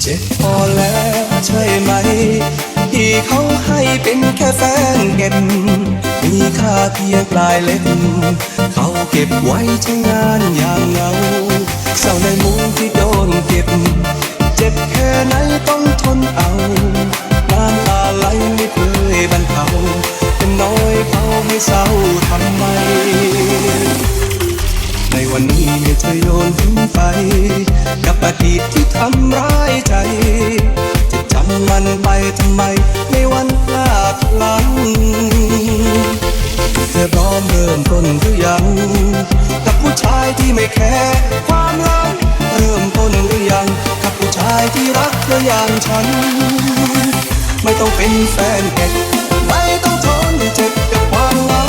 เจ็บพอแล้วใช่ไหม ที่เขาให้เป็นแค่แฟนเก็บมีค่าเพียงปลายเล็บเขาเก็บไว้ใช้งานอย่างเงาเศร้าในมุมที่โดนเก็บ เจ็บแค่ไหนต้องทนเอาน้ำตาไหลไม่เคยบรรเทาเป็นน้อยเขาให้เศร้าทำไม ในวันนี้เธอโยนทิ้งไป กับอดีตที่ทำร้ายใจ จะจำมันไปทำไม ในวันพลาดพลั้งเธอพร้อมเริ่มต้นหรือยัง กับผู้ชายที่ไม่แคร์ความรักเริ่มต้นหรือยัง กับผู้ชายที่รักเธออย่างฉัน ไม่ต้องเป็นแฟนเก็ไม่ต้องทนเจ็บกับความเหงา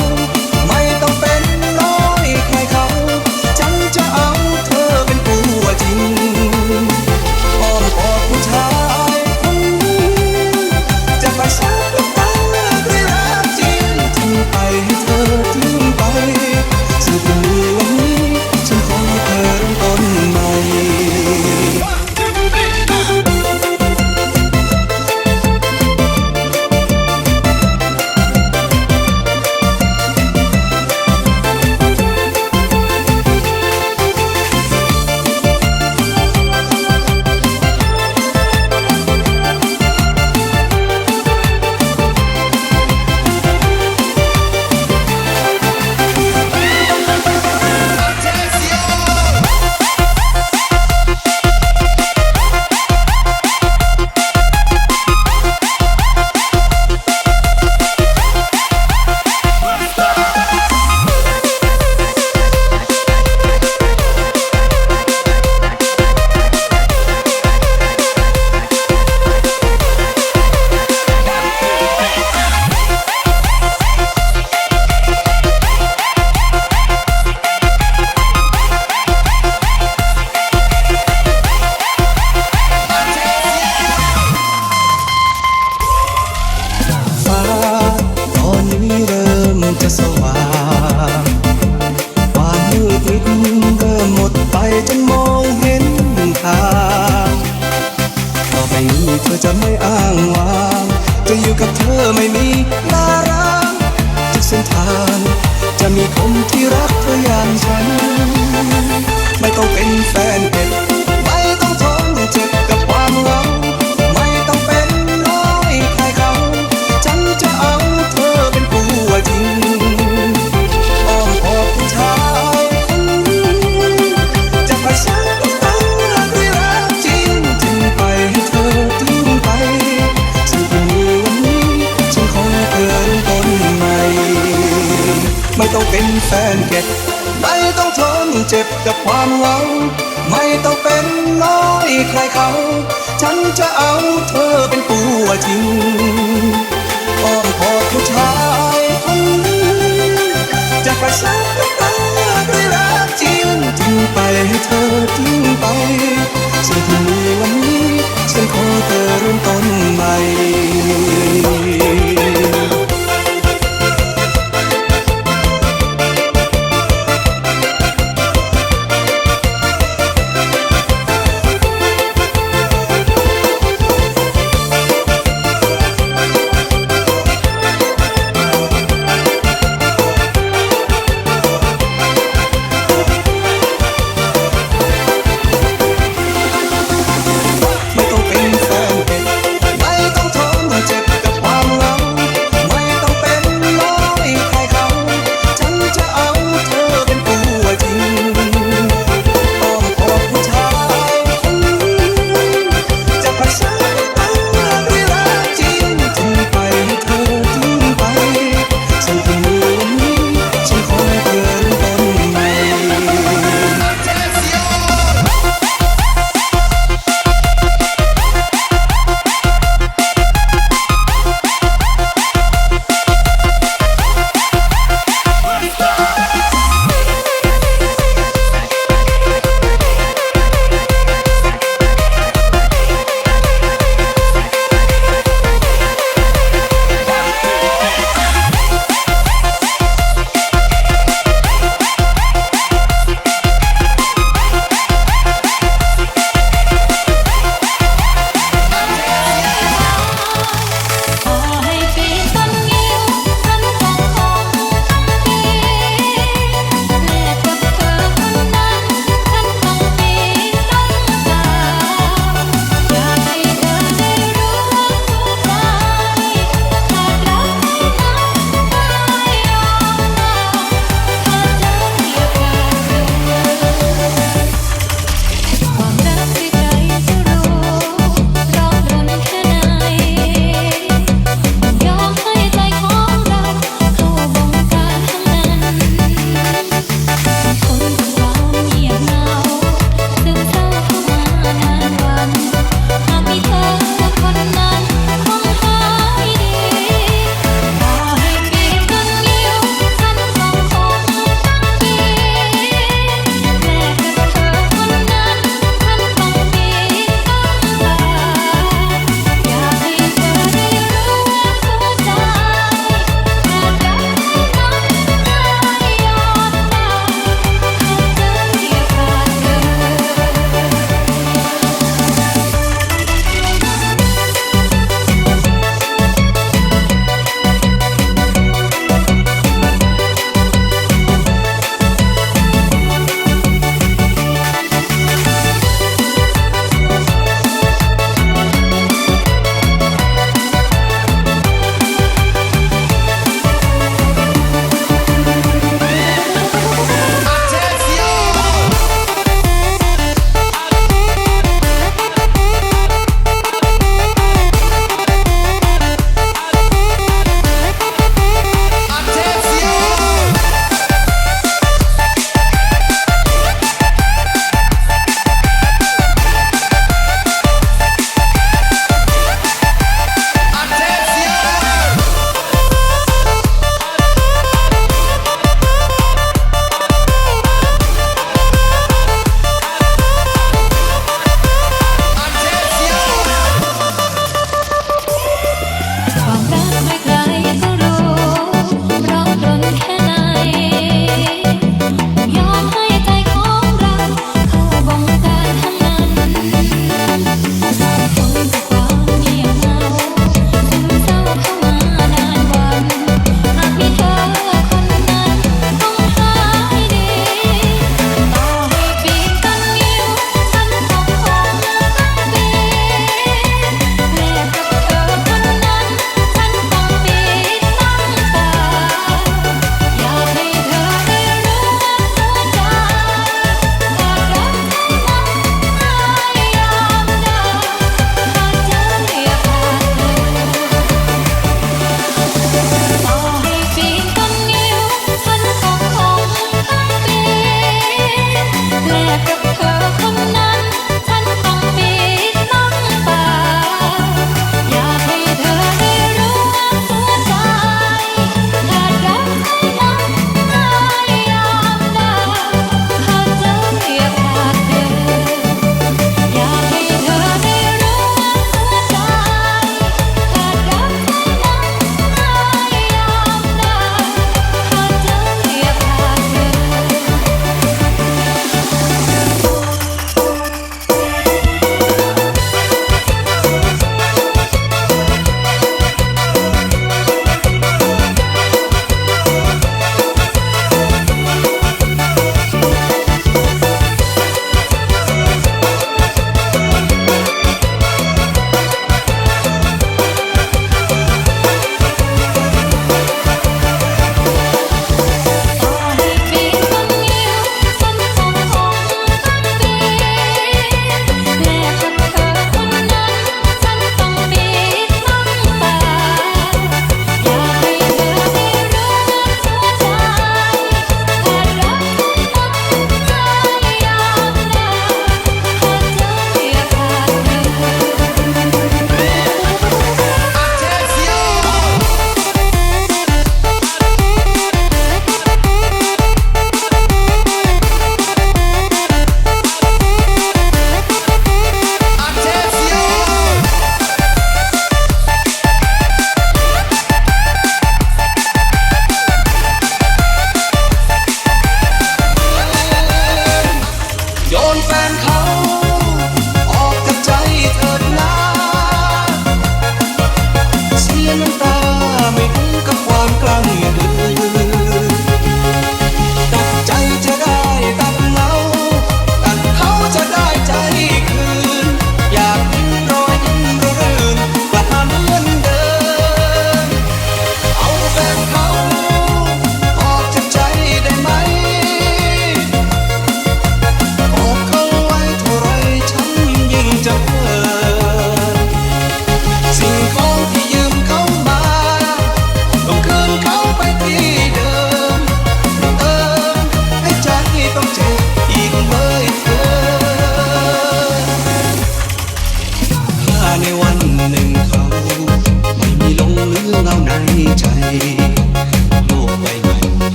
เก็บ ไม่ต้องทนเจ็บกับความเหงา ไม่ต้องเป็นน้อยใครเขา ฉันจะเอาเธอเป็นตัวจริงอ้อมกอดผู้ชายคนนี้จะไปสักกับตาด้วยรักจริงทิ้งไปให้เธอทิ้งไปสิ่งที่มีวันนี้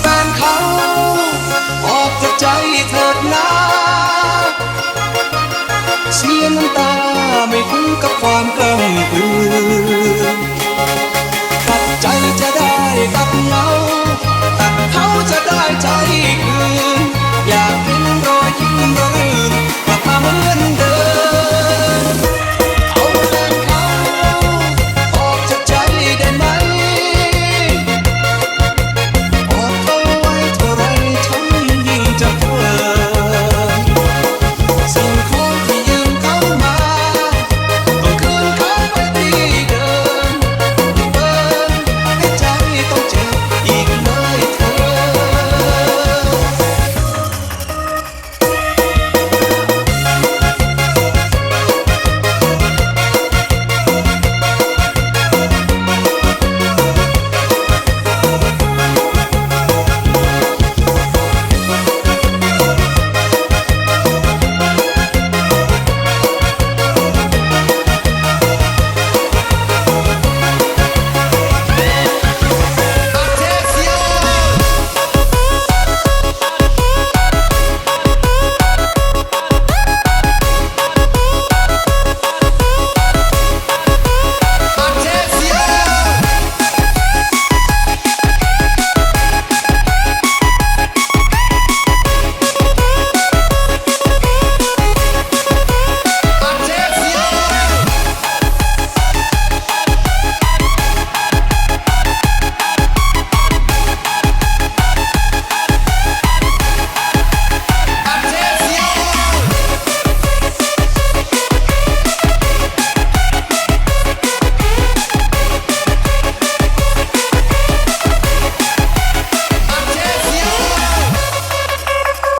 แฟนเขา ออกจากใจเถิดนะเสียน้ำตาไม่คุ้มกับความกล้ำกลืนตัดใจจะได้ตัดเงาตัดเขาจะได้ใจคืน